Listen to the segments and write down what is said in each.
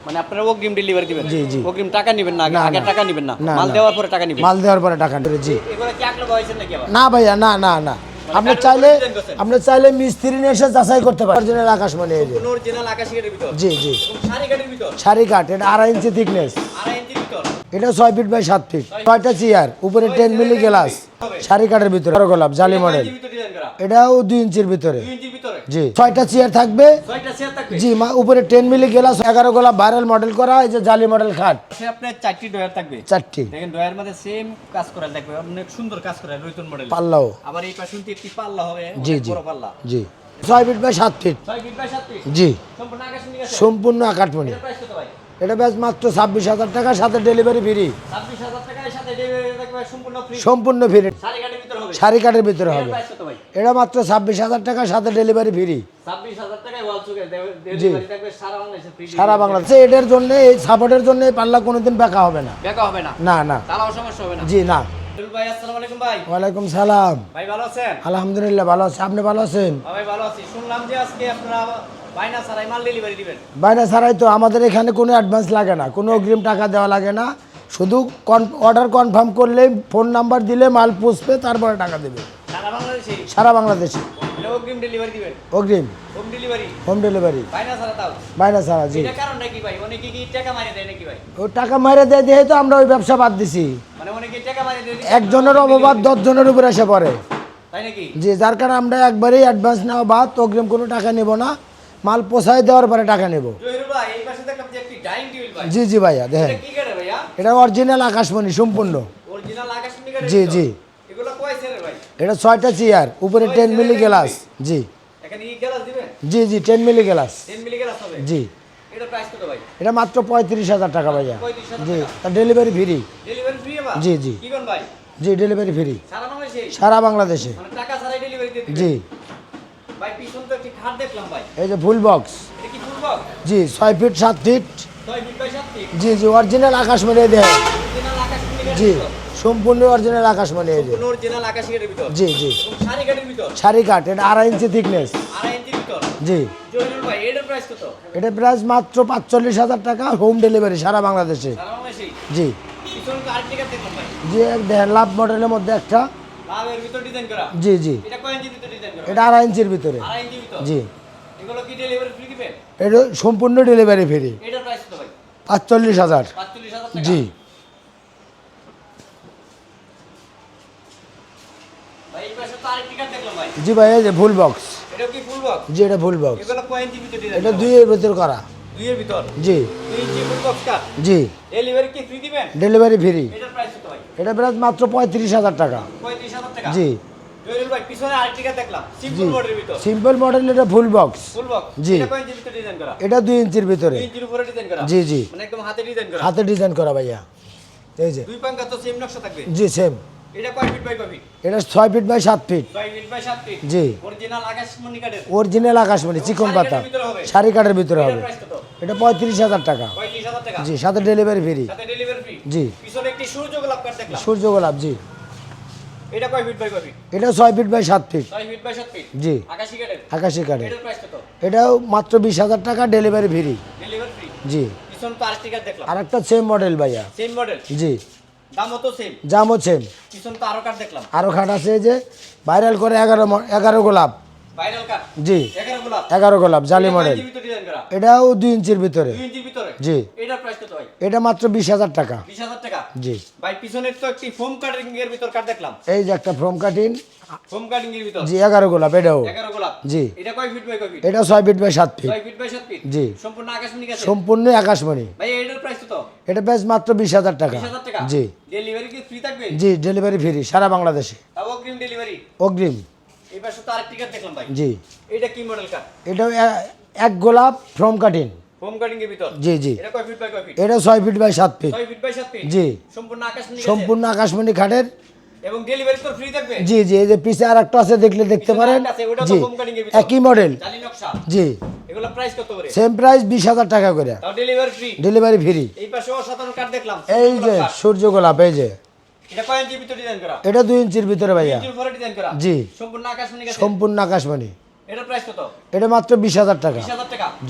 মানে আপনারা অগ্রিম ডেলিভারি দিবেন? জি, জি। অগ্রিম টাকা নেবেন না? আগে টাকা নেবেন না? মাল দেওয়ার পরে টাকা নেবেন? মাল দেওয়ার পরে টাকা নেবেন জি। এগুলো কি হয়েছে নাকি আবার? না ভাইয়া না না না। আপনি চাইলে? আপনি চাইলে মিস্ত্রি নিয়ে এসে যাচাই করতে পারেন। অরিজিনাল আকাশমণি এই যে। অরিজিনাল আকাশি ভিতর? জি জি। সারি শাড়ি কাঠের ভিতর? শাড়ি কাঠ এটা আড়াই ইঞ্চি থিকনেস আড়াই ইঞ্চি ভিতর? এটা ছয় ফিট বাই সাত ফিট। ছয়টা চেয়ার উপরে টেন মিলি গ্লাস সারি কাঠের ভিতরে। গোলাপ জালি মডেল এটাও দুই ইঞ্চির ভিতরে। জি ছয়টা চেয়ার থাকবে। জি মা উপরে টেন মিলি গ্লাস এগারো গোলাপ ভাইরাল মডেল করা এই যে জালি মডেল খাট। আপনার চারটি ডয়ার থাকবে। চারটি। দেখেন ডয়ার মধ্যে সেম কাজ করা থাকবে অনেক সুন্দর কাজ করা নতুন মডেল পাল্লাও। আবার এই পাশে একটি পাল্লা হবে জি, জি। পাল্লা। জি। ছয় ফিট বাই সাত ফিট। জি। সম্পূর্ণ আকাশমণি এটা ব্যাস মাত্র ছাব্বিশ হাজার টাকার সাথে ডেলিভারি ফ্রি সম্পূর্ণ ফ্রি শাড়ি কাঠের ভিতর হবে। এটা মাত্র ছাব্বিশ হাজার টাকা সাথে ডেলিভারি ফ্রি সারা বাংলাদেশে বাংলাদেশে। এটার জন্য এই সাপোর্টের জন্য পাল্লা কোনোদিন বেঁকা হবে না। হবে না? না জি না। ওয়ালাইকুম সালাম। ভাই ভালো আছেন? আলহামদুলিল্লাহ ভালো আছি। আপনি ভালো আছেন? হ্যাঁ ভালো আছি। শুনলাম যে আজকে আপনারা বাইনা ছাড়াই মাল ডেলিভারি দিবেন? বাইরে ছাড়াই তো আমাদের এখানে কোনো অ্যাডভান্স লাগে না কোনো অগ্রিম টাকা দেওয়া লাগে না। শুধু অর্ডার কনফার্ম করলে ফোন নাম্বার দিলে মাল পুষবে তারপরে টাকা দেবে। সারা বাংলাদেশে? সারা বাংলাদেশে। অগ্রিম ডেলিভারি দিবেন? অগ্রিম। হোম ডেলিভারি হোম ডেলিভারি বাইনা ছাড়া তাও? বাইরে ছাড়া জি। এটা কারণটা কি ভাই? অনেকে কি টাকা মারিয়ে দেয় নাকি ভাই? ও টাকা মেরে দেয় দিয়ে তো আমরা ওই ব্যবসা বাদ দিছি। মানে অনেকে টাকা মারিয়ে দেয় একজনের অববাদ দশজনের উপরে এসে পড়ে। তাই নাকি? জি যার কারণে আমরা একবারেই অ্যাডভান্স নেওয়া বাদ অগ্রিম কোনো টাকা নেব না। মাল পোষায় দেওয়ার পরে টাকা নেব। জি জি ভাইয়া দেখেন। এটা অরিজিনাল আকাশমণি সম্পূর্ণ। জি, জি। এটা ছয়টা চেয়ার উপরে টেন মিলি গ্লাস জি। জি জি ten milli glass 10 milli glass হবে? জি। এটা মাত্র পঁয়ত্রিশ হাজার টাকা ভাইয়া। জি। তার ডেলিভারি ফ্রি জি, জি। জি ডেলিভারি ফ্রি সারা বাংলাদেশে? মানে জি ভাই পিছন তো একটি খাট দেখলাম ভাই এই যে ফুল বক্স এটা ফুল বক্স জি ছয় ফিট সাত ফিট 6 ফিট বাই 7 ফিট জি জি অরিজিনাল আকাশমণি দেয় অরিজিনাল জি সম্পূর্ণ অরিজিনাল আকাশমণি এই যে। আকাশ কাঠের ভিতর? জি জি। শাড়ি কাঠ এটা আড়াই ইঞ্চি থিকনেস জি। এটার প্রাইস এটা প্রাইস মাত্র পাঁচচল্লিশ হাজার টাকা হোম ডেলিভারি সারা বাংলাদেশে। জি। জি এক দেখেন লাভ মডেলের মধ্যে একটা। জি জি। এটা আড়াই ইঞ্চির ভিতর। জি। এগুলো কি ডেলিভারি ফ্রি দিবেন? এটা সম্পূর্ণ ডেলিভারি ফ্রি এটার প্রাইস কত ভাই? পাঁচচল্লিশ হাজার। 45000 টাকা? জি। জি ভাই এই যে ফুল বক্স এটা কি ফুল বক্স জি এটা ফুল বক্স এগুলো কয় ইঞ্চির ভিতর ডিজাইন এটা দুইয়ের ভিতর করা। দুইয়ের ভিতর? জি। দুই ইঞ্চি ফুল বক্স জি। ডেলিভারি কি ফ্রি দিবেন? ডেলিভারি ফ্রি এটার প্রাইস কত ভাই? এটা প্রাইস মাত্র পঁয়ত্রিশ হাজার টাকা। 35000 টাকা? জি। ভাই পিছনে আরেকটি দেখলাম সিম্পল ভিতর। সিম্পল মডেল এটা ফুল বক্স ফুল বক্স জি। এটা কয় ইঞ্চির ডিজাইন করা? এটা দুই ইঞ্চির ভিতরে। দুই ইঞ্চির উপরে ডিজাইন করা? জি জি। মানে একদম হাতে ডিজাইন করা? হাতে ডিজাইন করা ভাইয়া। এই যে। দুই পাঙ্কা তো সেম নকশা থাকবে? জি সেম এটা কয় ফিট বাই কয় ফিট এটা ছয় ফিট বাই সাত ফিট ছয় ফিট বাই সাত ফিট জি। অরিজিনাল আকাশমণি কাঠের। অরিজিনাল আকাশমণি চিকন পাতা? শাড়ি কাঠের ভিতরে হবে। এটা পঁয়ত্রিশ হাজার টাকা। জি সাথে ডেলিভারি ফ্রি সাথে ডেলিভারি ফ্রি জি। পিছনে একটি সূর্য কাঠ দেখলাম। সূর্য গোলাপ জি। এটা কয় ফিট বাই কয় ফিট এটা ছয় ফিট বাই সাত ফিট 6 ফিট বাই 7 ফিট জি। আকাশি কাঠের আকাশী কাঠের এটার প্রাইস কত? এটাও মাত্র বিশ হাজার টাকা ডেলিভারি ফ্রি ডেলিভারি ফ্রি জি। পিছন তো আরেকটি দেখলাম। আরেকটা সেম মডেল ভাইয়া। সেম মডেল জি। দামও তো সেম জামও সেম পিছন তো আরও কাঠ দেখলাম। খাট আছে যে ভাইরাল করে এগারো ম- এগারো গোলাপ। ভাইরাল কাঠ জি। এগারো গোলাপ। জালি মডেল এটাও দুই ইঞ্চির ভিতরে। জি। এটা মাত্র বিশ হাজার টাকা। জি। ভাই পিছনের তো একটি ফোম কাটিং এর ভিতর কাঠ দেখলাম। এই যে একটা ফ্রম কাটিং ফোম কাটিং এর ভিতর? জি এগারো গোলাপ এটাও। গোলাপ? জি। এটা কয় ফিট বাই কয় ফিট এটা ছয় ফিট বাই সাত ফিট ছয় ফিট বাই সাত ফিট জি। সম্পূর্ণ আকাশমণি আছে সম্পূর্ণ আকাশমণি। ভাই এটার প্রাইস কত? এটা প্রাইস মাত্র বিশ হাজার টাকা। জি। ডেলিভারি কি ফ্রি থাকবে? জি ডেলিভারি ফ্রি সারা বাংলাদেশে। অগ্রিম ডেলিভারি অগ্রিম। এই পাশে তো আরেকটি কাঠ দেখলাম ভাই। জি। এটা কি মডেল এক গোলাপ ফ্রম কাটিং এর ভিতর? জি জি। এটা কয় ফিট বাই কয় ফিট এটা ছয় ফিট বাই সাত ফিট ছয় ফিট বাই সাত ফিট জি। সম্পূর্ণ আকাশমণি সম্পূর্ণ আকাশমণি খাটের। এবং ডেলিভারি তো ফ্রি থাকবে? জি জি এই যে পিছে আর একটা আছে দেখলে দেখতে পারেন। আরেকটা জি। একই মডেল জালি নকশা? জি। এগুলো প্রাইস কত করে? সেম প্রাইস বিশ হাজার টাকা করে। তাও ডেলিভারি ফ্রি ডেলিভারি ফ্রি এই পাশে অসাধারণ কাঠ দেখলাম। এই যে সূর্য গোলাপ এই যে। এটা কয় ইঞ্চির ভিতর ডিজাইন করা? এটা দুই ইঞ্চির ভিতরে ভাইয়া। ইঞ্চির উপরে ডিজাইন করা? জি। সম্পূর্ণ আকাশমণি সম্পূর্ণ আকাশমণি। এটার প্রাইস কত? এটা মাত্র বিশ হাজার টাকা।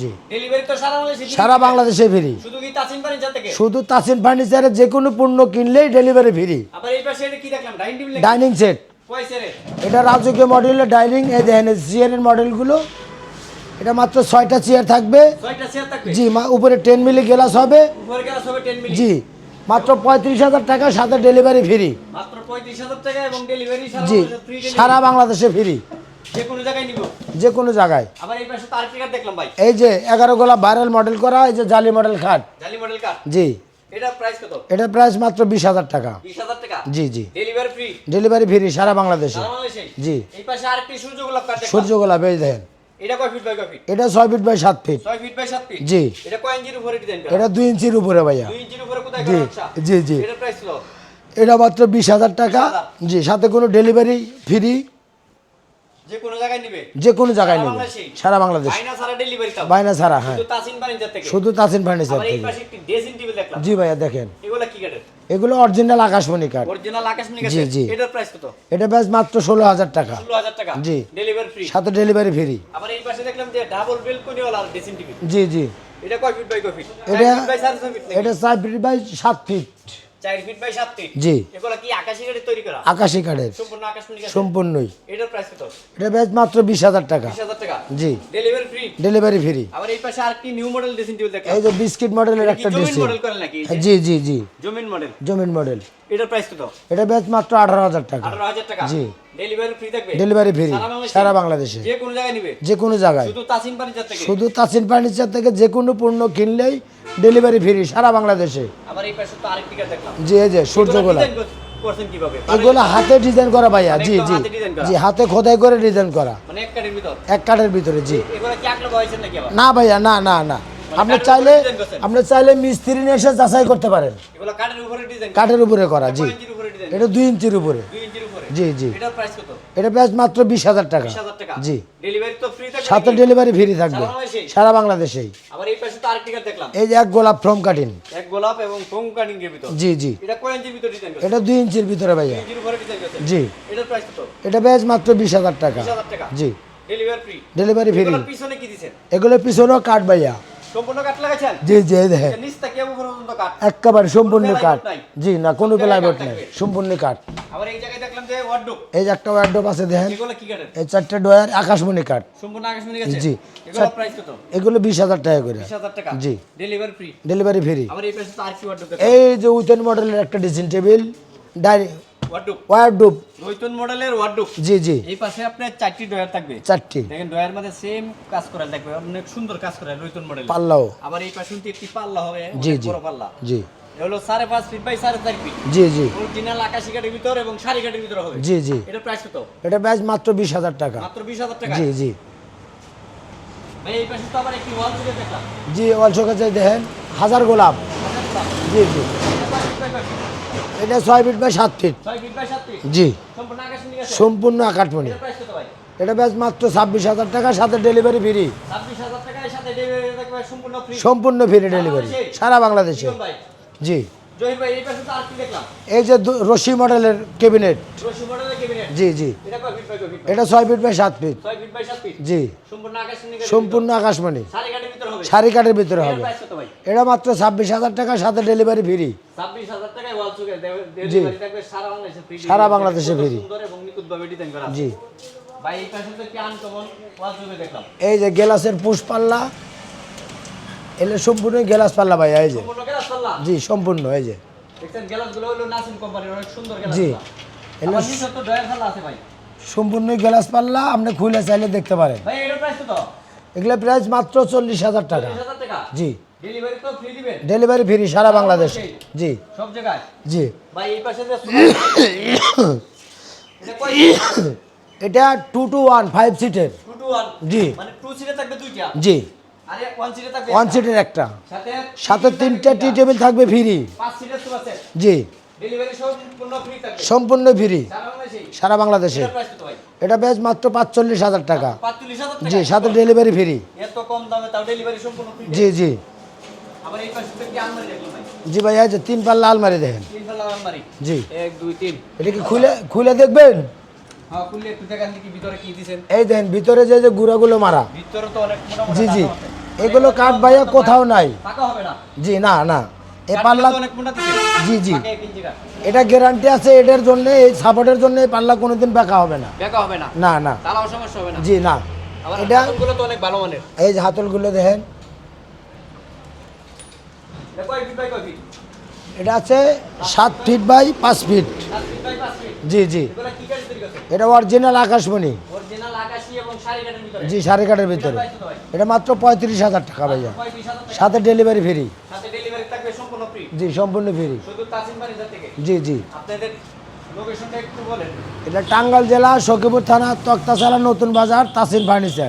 জি। ডেলিভারি তো সারা বাংলাদেশে সারা বাংলাদেশে ফ্রি শুধু কি তাসিন ফার্নিচার থেকে? শুধু তাসিন ফার্নিচারের যে কোনো পণ্য কিনলেই ডেলিভারি ফ্রি আবার এই পাশে এটা কি দেখলাম? ডাইনিং টেবিল ডাইনিং সেট এটা রাজকীয় মডেলের ডাইনিং এই দেখেন চেয়ারের মডেলগুলো এটা মাত্র ছয়টা চেয়ার থাকবে। জি মা উপরে টেন মিলি গ্লাস হবে। উপরে গেলে সবে 10 মিলি জি। মাত্র পঁয়ত্রিশ হাজার টাকা সাথে ডেলিভারি ফ্রি মাত্র 35000 টাকা এবং ডেলিভারি সারা জি সারা বাংলাদেশে ফ্রি যে কোনো জায়গায়। এই যে এগারো গোলা ভাইরাল মডেল করা এই যে জালি মডেল খাট জি। এটার প্রাইস মাত্র বিশ হাজার টাকা। জি জি। ডেলিভারি ফ্রি সারা বাংলাদেশে। জি। সূর্য গোলাপ এই দেখেন। এটা কয় ফিট বাই কয় ফিট এটা ছয় ফিট বাই সাত ফিট 6 ফিট বাই 7 ফিট জি। এটা কয় ইঞ্চির উপরে ডিজাইন এটা দুই ইঞ্চির উপরে ভাইয়া। 2 ইঞ্চির উপরে কোথায় জি করা আচ্ছা? জি জি। এটার প্রাইস ছিল? এটা মাত্র বিশ হাজার টাকা। জি সাথে কোনো ডেলিভারি ফ্রি যে কোনো জায়গায় নিবে? যে কোনো জায়গায় সারা নেবে। সারা বাংলাদেশ। বাইনা সারা ডেলিভারি বাইনা ছাড়া হ্যাঁ। শুধু তাসিন ফার্নিচার থেকে? শুধু তাসিন ফার্নিচার আবার এই পাশে একটি ড্রেসিং টেবিল দেখলাম। জি ভাইয়া দেখেন। এগুলা কি কাঠের এগুলো অরিজিনাল আকাশমণি কাঠ অরিজিনাল আকাশমণি জি, জি। এটার প্রাইস কত? এটা প্রাইস মাত্র ষোলো হাজার টাকা। 16000 টাকা? জি। ডেলিভারি ফ্রি সাথে ডেলিভারি ফ্রি আবার এই পাশে দেখলাম যে ডাবল বেলকনি ওয়ালা ড্রেসিং টেবিল জি জি। এটা কয় ফিট বাই কয় ফিট এটা 4 ফিট বাই 4 ফিট এটা চার feet by 7 feet 4 feet by feet জি। এগুলা কি আকাশী কাঠের তৈরি করা? আকাশি কাঠের সম্পূর্ণ আকাশমণি সম্পূর্ণই। এটার প্রাইস কত? এটা ব্যাস মাত্র টাকা। 20000 টাকা? জি। ডেলিভারি ফ্রি ডেলিভারি ফ্রি আবার এই পাশে আরেকটি নিউ মডেল টেবিল এই যে বিস্কিট মডেলের এটা একটা জমিন মডেল করেন নাকি? জি জি জি। জমিন মডেল জমিন মডেল এটার প্রাইস কত? এটা মাত্র টাকা। 18000 টাকা? জি। ডেলিভারি ফ্রি থাকবে? ডেলিভারি ফ্রি সারা বাংলাদেশে? যে কোনো জায়গায় নিবে? যে কোনো জায়গায়। শুধু তাসিন ফার্নিচার থেকে? শুধু তাসিন ফার্নিচার থেকে যে কোনো পণ্য কিনলেই ডেলিভারি ফ্রি সারা বাংলাদেশে। জি যে সূর্যগোলা এগুলো এগুলো হাতে ডিজাইন করা ভাইয়া মানে জি। জি? জি হাতে খোদাই করে ডিজাইন করা। মানে এক কাঠের ভিতর। জি। না ভাইয়া না না না। আপনি চাইলে আপনি চাইলে মিস্ত্রি নিয়ে এসে যাচাই করতে পারেন। কাঠের উপরে করা। জি। উপরে ডিজাইন এটা দুই ইঞ্চির উপরে। জি জি। প্রাইস এটা ব্যাস মাত্র বিশ হাজার টাকা। 20000 টাকা। জি। ডেলিভারি তো ফ্রি থাকবে সাথে ডেলিভারি ফ্রি থাকবে। সারা বাংলাদেশেই? আবার এই পাশে তো আরেকটি কাঠ দেখলাম। এই যে এক গোলাপ ফ্রম কাটিং এক গোলাপ এবং ফোম কাটিং এর ভিতর। জি জি। এটা কয় ইঞ্চির ভিতর ডিজাইন এটা দুই ইঞ্চির ভিতরে ভাইয়া। জি। এটার প্রাইস কত? এটা ব্যাস মাত্র বিশ হাজার টাকা। 20000 টাকা। জি। ডেলিভারি ফ্রি ডেলিভারি ফ্রি এগুলোর পিছনে কি এগুলো পিছনেও কাঠ ভাইয়া। সম্পূর্ণ লাগাইছেন? জি জি দেখেন। নিচ থেকে উপর পর্যন্ত কাঠ একেবারে সম্পূর্ণ কাঠ জি না কোনো প্লাইবোর্ড নেই? সম্পূর্ণ কাঠ আবার এই জায়গায় এই যে একটা ওয়ার্ডরোব আছে দেখেন। এই চারটে ডয়ার আকাশমণি কাঠ। সম্পূর্ণ আকাশমণি জি। এগুলো বিশ হাজার টাকা করে। 20000 টাকা? জি। ডেলিভারি ফ্রি ডেলিভারি ফ্রি এই যে উইথেন মডেলের একটা ড্রেসিং টেবিল ডাইনি ওয়ার্ডরোব নতুন মডেলের ওয়ার্ডরোব জি জি। এই পাশে আপনার চারটি ডয়ার থাকবে। চারটি। দেখেন ডয়ার মধ্যে সেম কাজ করা থাকবে। অনেক সুন্দর কাজ করা নতুন মডেল। পাল্লাও। আবার এই পাশে একটি পাল্লা হবে জি, জি। বড় পাল্লা। জি। হলো সাড়ে পাঁচ ফিট বাই সাড়ে চার ফিট জি জি। অরিজিনাল আকাশি কাঠের ভিতর এবং শাড়ি কাঠের ভিতর হবে। জি জি। এটা প্রাইস কত? এটা মাত্র বিশ হাজার টাকা। মাত্র বিশ হাজার টাকা? জি জি। ভাই এই পাশে তো আবার একটি ওয়াল জুড়ে দেখলাম। জি দেখেন হাজার গোলাপ। জি জি। এটা ছয় ফিট বাই সাত ফিট। জি। সম্পূর্ণ আকাশমণি। এটা ব্যাস মাত্র ছাব্বিশ হাজার টাকা সাথে ডেলিভারি ফ্রি টাকার সাথে ডেলিভারি সম্পূর্ণ ফ্রি সম্পূর্ণ ফ্রি ডেলিভারি সারা বাংলাদেশে। জি। এই যে রশি মডেলের ক্যাবিনেট। রশি মডেলের ক্যাবিনেট? জি জি। এটা কয় ফিট কয় ফিট? এটা ছয় ফিট বাই সাত ফিট। ছয় ফিট বাই সাত ফিট? জি। সম্পূর্ণ আকাশমণি। শাড়ি কাঠের ভিতর হবে। এটা মাত্র ছাব্বিশ হাজার টাকা সাথে ডেলিভারি ফ্রি থাকবে সারা বাংলাদেশে সারা করা জি। ভাই এই যে গ্লাসের পুষ পাল্লা এলে সম্পূর্ণ গ্লাস পাল্লা ভাই এই যে। জি সম্পূর্ণ এই যে। দেখছেন গ্লাসগুলো হলো নাসিম কোম্পানির অনেক সুন্দর গ্লাস জি। সম্পূর্ণ গ্লাস পাল্লা আপনি খুলে চাইলে দেখতে পারেন। এগুলো প্রাইস মাত্র চল্লিশ হাজার টাকা। জি। ডেলিভারি তো ফ্রি দিবেন? ডেলিভারি ফ্রি সারা বাংলাদেশ। জি। সব জায়গায়? জি। ভাই এই পাশে যে এটা টু টু ওয়ান ফাইভ সিটের জি। মানে টু সিটে থাকবে দুইটা? জি। ওয়ান। সিটের একটা। সাথে তিনটা টি টেবিল থাকবে ফ্রি জি। সম্পূর্ণ ফ্রি সারা বাংলাদেশে। এটা বেশ মাত্র পাঁচচল্লিশ হাজার টাকা। জি সাথে ডেলিভারি ফ্রি জি জি। জি ভাই যে তিন পাল্লা আলমারি দেখেন। জি। এটা কি খুলে খুলে দেখবেন? হ্যাঁ এই দেখেন ভিতরে যে যে গুঁড়াগুলো মারা। জি জি। আছে। এগুলো কাঠ ভাইয়া কোথাও নাই। জি না না। এ পাল্লা জি জি। এটা গ্যারান্টি আছে এটার জন্য এই সাপোর্টের জন্য এই পাল্লা কোনোদিন বেঁকা হবে না। বেকা হবে না? না না। সমস্যা হবে না। জি না। এটা তো অনেক ভালো মানের। এই যে হাতলগুলো দেখেন। এটা আছে সাত ফিট বাই পাঁচ ফিট। জি জি। এটা অরিজিনাল আকাশমণি। জি সাড়ে কাঠের ভিতরে? এটা মাত্র পঁয়ত্রিশ হাজার টাকা ভাইয়া। সাথে ডেলিভারি ফ্রি জি সম্পূর্ণ ফ্রি জি জি। এটা টাঙ্গাল জেলা সখীপুর থানা তক্তাশালা নতুন বাজার তাসিন ফার্নিচার।